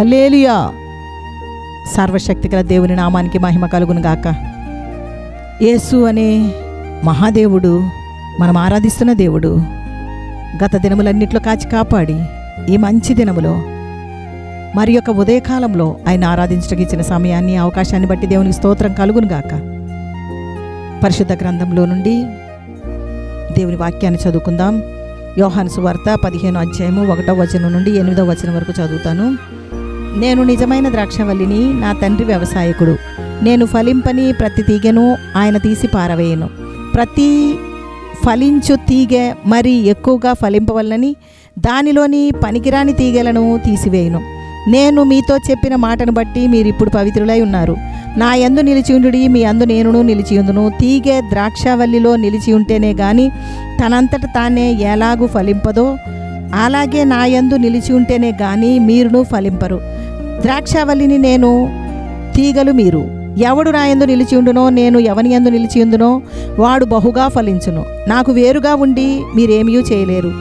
Hallelujah సర్వశక్తి గల దేవుని నామానికి మహిమ కలుగును గాక. యేసు అనే మహాదేవుడు మనం ఆరాధిస్తున్న దేవుడు గత దినములన్నిట్లో కాచి కాపాడి ఈ మంచి దినములో మరి యొక్క ఉదయకాలంలో ఆయన ఆరాధించడానికి ఇచ్చిన సమయాన్ని అవకాశాన్ని బట్టి దేవునికి స్తోత్రం కలుగును గాక. పరిశుద్ధ గ్రంథంలో నుండి దేవుని వాక్యాన్ని చదువుకుందాం. యోహాను సువార్త పదిహేను అధ్యాయము ఒకటో వచనం నుండి ఎనిమిదో వచనం వరకు చదువుతాను. నేను నిజమైన ద్రాక్షవల్లిని నా తండ్రి వ్యవసాయకుడు. నేను ఫలింపని ప్రతి తీగను ఆయన తీసి పారవేయను. ప్రతి ఫలించు తీగె మరి ఎక్కువగా ఫలింపవల్లని దానిలోని పనికిరాని తీగలను తీసివేయను. నేను మీతో చెప్పిన మాటను బట్టి మీరు ఇప్పుడు పవిత్రులై ఉన్నారు. నా యందు నిలిచియుండుడి మీ అందు నేనును నిలిచియుందును. తీగె ద్రాక్షవల్లిలో నిలిచి ఉంటేనే గాని తనంతట తానే ఎలాగూ ఫలింపదో అలాగే నా యందు నిలిచి ఉంటేనే గాని మీరును ఫలింపరు. ద్రాక్షావల్లిని నేను తీగలు మీరు. ఎవడు నా యందు నిలిచి ఉండునో నేను ఎవని ఎందు నిలిచి ఉందునో వాడు బహుగా ఫలించును. నాకు వేరుగా ఉండి మీరేమీ చేయలేరు.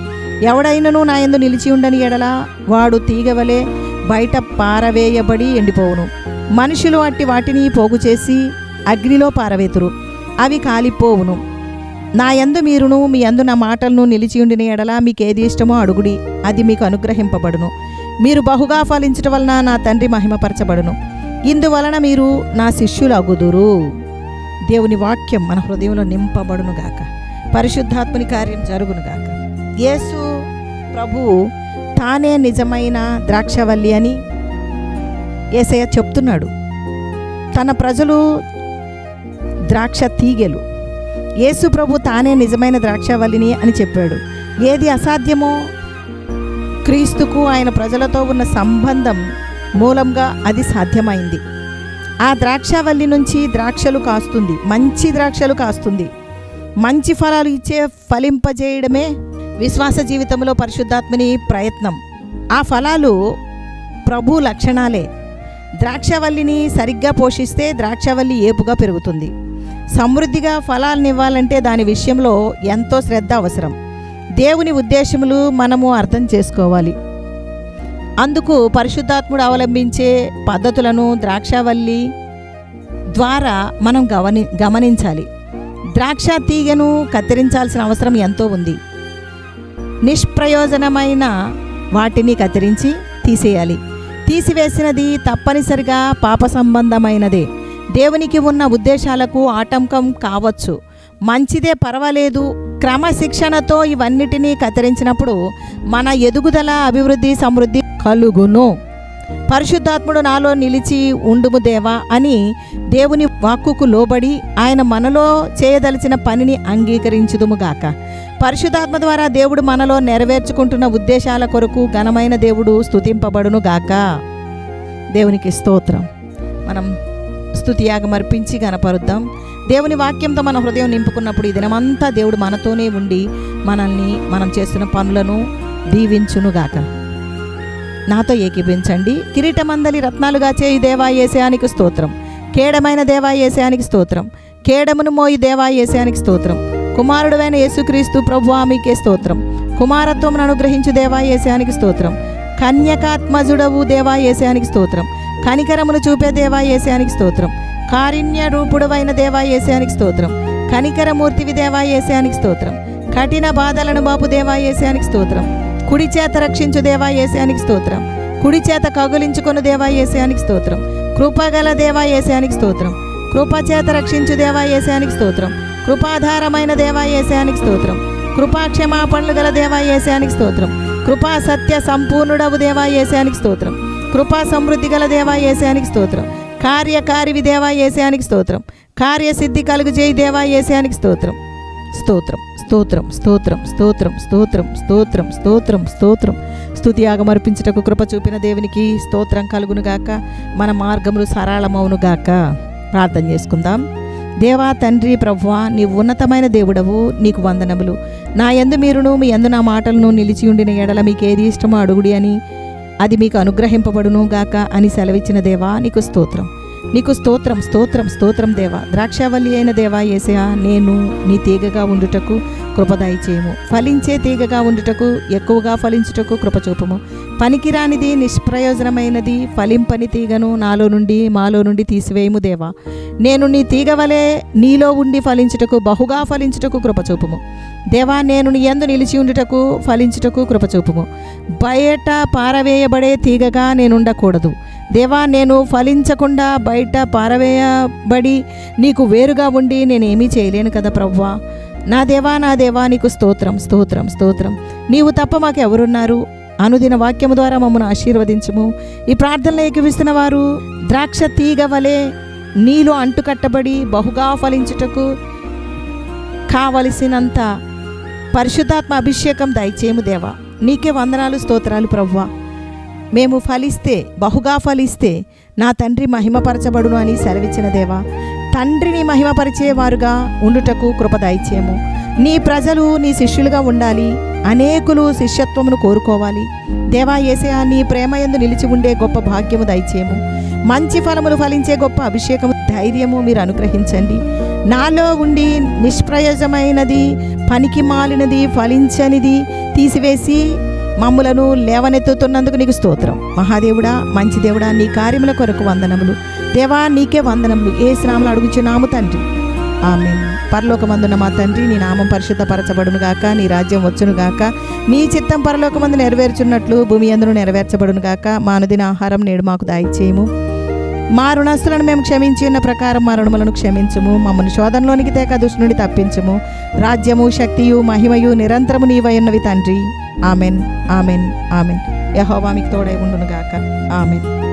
ఎవడైనను నా యందు నిలిచి ఉండని ఎడల వాడు తీగవలే బయట పారవేయబడి ఎండిపోవును. మనుషులు అట్టి వాటిని పోగు చేసి అగ్నిలో పారవేతురు. అవి కాలిపోవును. నా యందు మీరును మీ యందు నా మాటలను నిలిచి ఉండిన ఎడల మీకు ఏది ఇష్టమో అడుగుడి. అది మీకు అనుగ్రహింపబడును. మీరు బహుగా ఫలించటం వలన నా తండ్రి మహిమపరచబడును. ఇందువలన మీరు నా శిష్యులు అగుదురు దేవుని వాక్యం మన హృదయంలో నింపబడునుగాక పరిశుద్ధాత్మని కార్యం జరుగునుగాక యేసు ప్రభువు తానే నిజమైన ద్రాక్షవల్లి అని ఏసయ్య చెప్తున్నాడు. తన ప్రజలు ద్రాక్ష తీగెలు. యేసు ప్రభు తానే నిజమైన ద్రాక్షవల్లిని అని చెప్పాడు. ఏది అసాధ్యమో క్రీస్తుకు ఆయన ప్రజలతో ఉన్న సంబంధం మూలంగా అది సాధ్యమైంది. ఆ ద్రాక్షవల్లి నుంచి ద్రాక్షలు కాస్తుంది. మంచి ద్రాక్షలు కాస్తుంది. మంచి ఫలాలు ఇచ్చే ఫలింపజేయడమే విశ్వాస జీవితంలో పరిశుద్ధాత్మని ప్రయత్నం. ఆ ఫలాలు ప్రభు లక్షణాలే. ద్రాక్షవల్లిని సరిగ్గా పోషిస్తే ద్రాక్షవల్లి ఏపుగా పెరుగుతుంది. సమృద్ధిగా ఫలాలను ఇవ్వాలంటే దాని విషయంలో ఎంతో శ్రద్ధ అవసరం. దేవుని ఉద్దేశములు మనము అర్థం చేసుకోవాలి. అందుకు పరిశుద్ధాత్ముడు అవలంబించే పద్ధతులను ద్రాక్షవల్లి ద్వారా మనం గమని గమనించాలి. ద్రాక్ష తీగను కత్తిరించాల్సిన అవసరం ఎంతో ఉంది. నిష్ప్రయోజనమైన వాటిని కత్తిరించి తీసేయాలి. తీసివేసినది తప్పనిసరిగా పాప సంబంధమైనదే. దేవునికి ఉన్న ఉద్దేశాలకు ఆటంకం కావచ్చు. మంచిదే పర్వాలేదు. క్రమశిక్షణతో ఇవన్నిటినీ కత్తిరించినప్పుడు మన ఎదుగుదల అభివృద్ధి సమృద్ధి కలుగును. పరిశుద్ధాత్ముడు నాలో నిలిచి ఉండుము దేవా అని దేవుని వాక్కుకు లోబడి ఆయన మనలో చేయదలిచిన పనిని అంగీకరించుదుముగాక పరిశుద్ధాత్మ ద్వారా దేవుడు మనలో నెరవేర్చుకుంటున్న ఉద్దేశాల కొరకు ఘనమైన దేవుడు స్థుతింపబడును గాక. దేవునికి స్తోత్రం. మనం స్థుతియాగం అర్పించి గనపరుద్దాం దేవుని వాక్యంతో మన హృదయం నింపుకున్నప్పుడు ఈ దినమంతా దేవుడు మనతోనే ఉండి మనల్ని మనం చేస్తున్న పనులను దీవించునుగాక. నాతో ఏకీపించండి కిరీటమందలి రత్నాలుగా చేయి దేవా ఏసయానికి స్తోత్రం. కేడమైన దేవా ఏసయానికి స్తోత్రం. కేడమును మోయి దేవా ఏసయానికి స్తోత్రం. కుమారుడువైన యేసుక్రీస్తు ప్రభు మీకే స్తోత్రం. కుమారత్వం అనుగ్రహించు దేవా ఏసయానికి స్తోత్రం. కన్యకాత్మజుడవు దేవా ఏసయానికి స్తోత్రం. కనికరమును చూపే దేవా ఏసయానికి స్తోత్రం. కారుణ్య రూపుడువైన దేవా ఏసయానికి స్తోత్రం కనికరమూర్తివి దేవా ఏసయానికి స్తోత్రం కఠిన బాధలను బాపు దేవా ఏసయానికి స్తోత్రం కుడి చేత రక్షించు దేవా ఏసయానికి స్తోత్రం కుడి చేత కగులించుకొను దేవా ఏసయానికి స్తోత్రం కృపగల దేవా ఏసయానికి స్తోత్రం కృపచేత రక్షించు దేవా ఏసయానికి స్తోత్రం కృపాధారమైన దేవా స్తోత్రం కృపాక్షమాపణలు గల దేవా ఏసయానికి స్తోత్రం కృపా సత్య సంపూర్ణుడవు దేవా ఏసయానికి స్తోత్రం కృపా సమృద్ధి గల దేవా ఏసయానికి స్తోత్రం కార్యకారివి దేవా ఏసయానికి స్తోత్రం. కార్యసిద్ధి కలుగు చేయి దేవా ఏసయానికి స్తోత్రం. స్తోత్రం స్తోత్రం స్తోత్రం స్తోత్రం స్తోత్రం స్తోత్రం స్తోత్రం స్తోత్రం. స్థుతి ఆగమర్పించటకు కృప చూపిన దేవునికి స్తోత్రం కలుగునుగాక మన మార్గములు సరళమవునుగాక ప్రార్థన చేసుకుందాం. దేవా తండ్రి ప్రభువా నీవు ఉన్నతమైన దేవుడవు నీకు వందనములు. నా ఎందు మీరును మీ ఎందు నా మాటలను నిలిచి ఉండిన ఎడల మీకు ఏది ఇష్టమో అడుగుడి అని అది మీకు అనుగ్రహింపబడును గాక అని సెలవిచ్చిన దేవా నీకు స్తోత్రం. నీకు స్తోత్రం స్తోత్రం స్తోత్రం దేవా. ద్రాక్షావల్లి అయిన దేవా ఏసయా నేను నీ తీగగా ఉండుటకు కృపదాయి చేయము ఫలించే తీగగా ఉండుటకు ఎక్కువగా ఫలించుటకు కృపచూపము పనికిరానిది నిష్ప్రయోజనమైనది ఫలింపని తీగను నాలో నుండి మాలో నుండి తీసివేయము దేవా. నేను నీ తీగ వలె నీలో ఉండి ఫలించుటకు బహుగా ఫలించుటకు కృపచూపుము. దేవా నేను నీ ఎందు నిలిచి ఉండుటకు ఫలించుటకు కృపచూపుము. బయట పారవేయబడే తీగగా నేనుండకూడదు. దేవా నేను ఫలించకుండా బయట పారవేయబడి నీకు వేరుగా ఉండి నేనేమీ చేయలేను కదా ప్రవ్వా. నా దేవా నా దేవా నీకు స్తోత్రం స్తోత్రం స్తోత్రం. నీవు తప్ప మాకు ఎవరున్నారు అనుదిన వాక్యము ద్వారా మమ్మల్ని ఆశీర్వదించుము. ఈ ప్రార్థనలు ఏకవిస్తున్న వారు ద్రాక్ష తీగ వలె నీలో అంటుకట్టబడి బహుగా ఫలించుటకు కావలసినంత పరిశుద్ధాత్మ అభిషేకం దయచేయము దేవా. నీకే వందనాలు స్తోత్రాలు ప్రవ్వా మేము ఫలిస్తే బహుగా ఫలిస్తే నా తండ్రి మహిమపరచబడును అని సెలవిచ్చిన దేవా. తండ్రిని మహిమపరిచేవారుగా ఉండుటకు కృప దయచేయము. నీ ప్రజలు నీ శిష్యులుగా ఉండాలి. అనేకులు శిష్యత్వమును కోరుకోవాలి. దేవా ఏసయా నీ ప్రేమ యందు నిలిచి ఉండే గొప్ప భాగ్యము దయచేయము. మంచి ఫలములు ఫలించే గొప్ప అభిషేకము ధైర్యము మీరు అనుగ్రహించండి. నాలో ఉండి నిష్ప్రయోజమైనది పనికి మాలినది ఫలించనిది తీసివేసి మమ్ములను లేవనెత్తుతున్నందుకు నీకు స్తోత్రం. మహాదేవుడా మంచి దేవుడా నీ కార్యముల కొరకు వందనములు. దేవా నీకే వందనములు. ఏ శ్రామలు అడుగుచున్నాము తండ్రి? ఆమె పరలోకమందున మా తండ్రి నీ నామం పరిశుద్ధపరచబడును గాక నీ రాజ్యం వచ్చును గాక. నీ చిత్తం పరలోకమందు నెరవేర్చున్నట్లు భూమి అందును నెరవేర్చబడును గాక. మా అనుదిన ఆహారం నేడు మాకు దాయిచేయము మా రుణస్తులను మేము క్షమించి ఉన్న ప్రకారం మా రుణములను క్షమించము. మమ్మల్ని శోధనలోనికి తేక దుష్టు తప్పించము తప్పించుము. రాజ్యము శక్తియు మహిమయు నిరంతరము నీవైనవి తండ్రి. ఆమెన్. ఆమెన్. ఆమెన్. యహోవా మీకు తోడై ఉండును గాక. ఆమెన్.